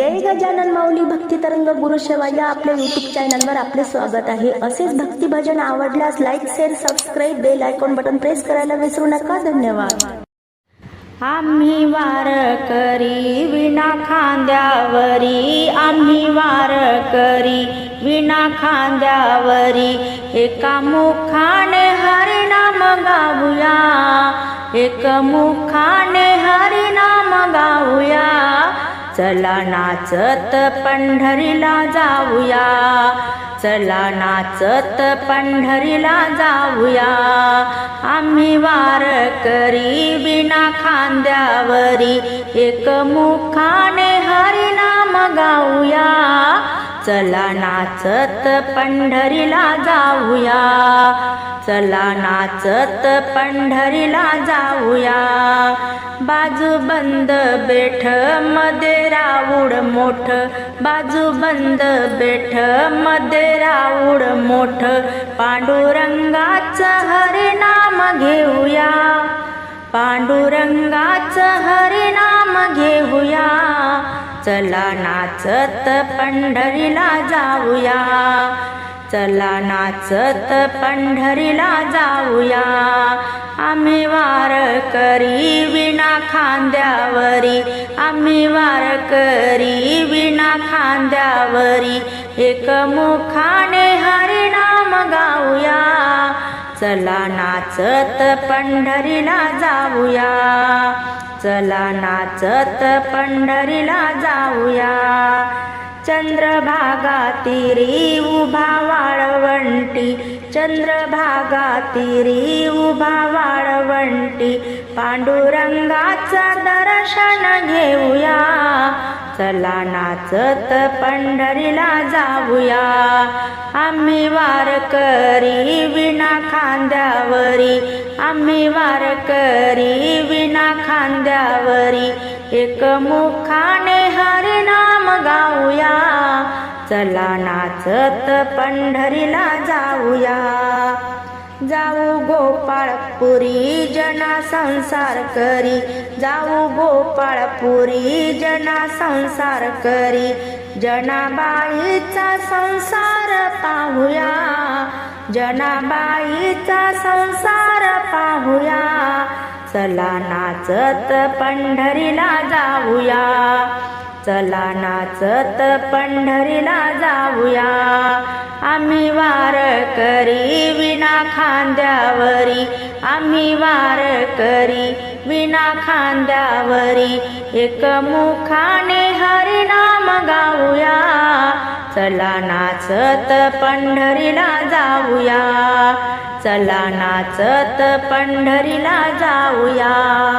जय गजानन माऊली भक्ती तरंग गुरु सेवा या आपल्या युट्यूब चॅनलवर आपले स्वागत आहे. असेच भक्ती भजन आवडल्यास like share subscribe bell icon button press करायला विसरू नका. धन्यवाद. आम्ही वार करी विना खांद्यावरी. आम्ही वार करी विना खांद्यावरी. एका मुखाने हरिनाम गाऊया. एक मुखाने हरिनाम गाऊया. चला नाचत पंढरीला जाऊया. चला नाचत पंढरीला जाऊया. आम्ही वार करी विना खांद्यावरी. एक मुखाने हरिनाम गाऊया. चला नाचत पंढरीला जाऊया. चला नाचत पंढरीला जाऊया. बाजू बंद बेठमध्ये राऊड मोठ. बाजू बंद बेठमध्ये राऊड मोठ. पांडुरंगाचं हरिनाम घेऊया. पांडुरंगाचं हरिनाम घेऊया. चला नाचत पंढरीला जाऊया. चला नाचत पंढरीला जाऊया. आम्ही वार करी विना खांद्यावरी. आम्ही वार करी विना खांद्यावरी. एक मुखाने हरिनाम गाऊया. चला नाचत पंढरीला जाऊया. चला नाचत पंढरीला जाऊया. चंद्रभागा तिरी उभा वाळवंटी चंद्रभागा तिरी उभा वाळवंटी पांडुरंगाचं दर्शन घेऊया. चला नाचत पंढरीला जाऊया. आम्ही वारकरी विना खांद्यावरी आम्ही वारकरी विना खांद्या खांद्यावरी एक मुखाने हरिनाम गाऊया. चला नाचत पंढरीला जाऊया. जाऊ गोपाळपुरी जना संसार करी. जाऊ गोपाळपुरी जना संसार करी. जनाबाईचा संसार पाहूया. जनाबाईचा संसार पाहूया. चला नाचत पंढरीला जाऊया. चला नाचत पंढरीला जाऊया. आम्ही वार करी विना खांद्यावरी. आम्ही वार करी विना खांद्यावरी. एक मुखाने हरिनाम गाऊया. चला नाचत पंढरीला जाऊया. चला नाचत पंढरीला जाऊया.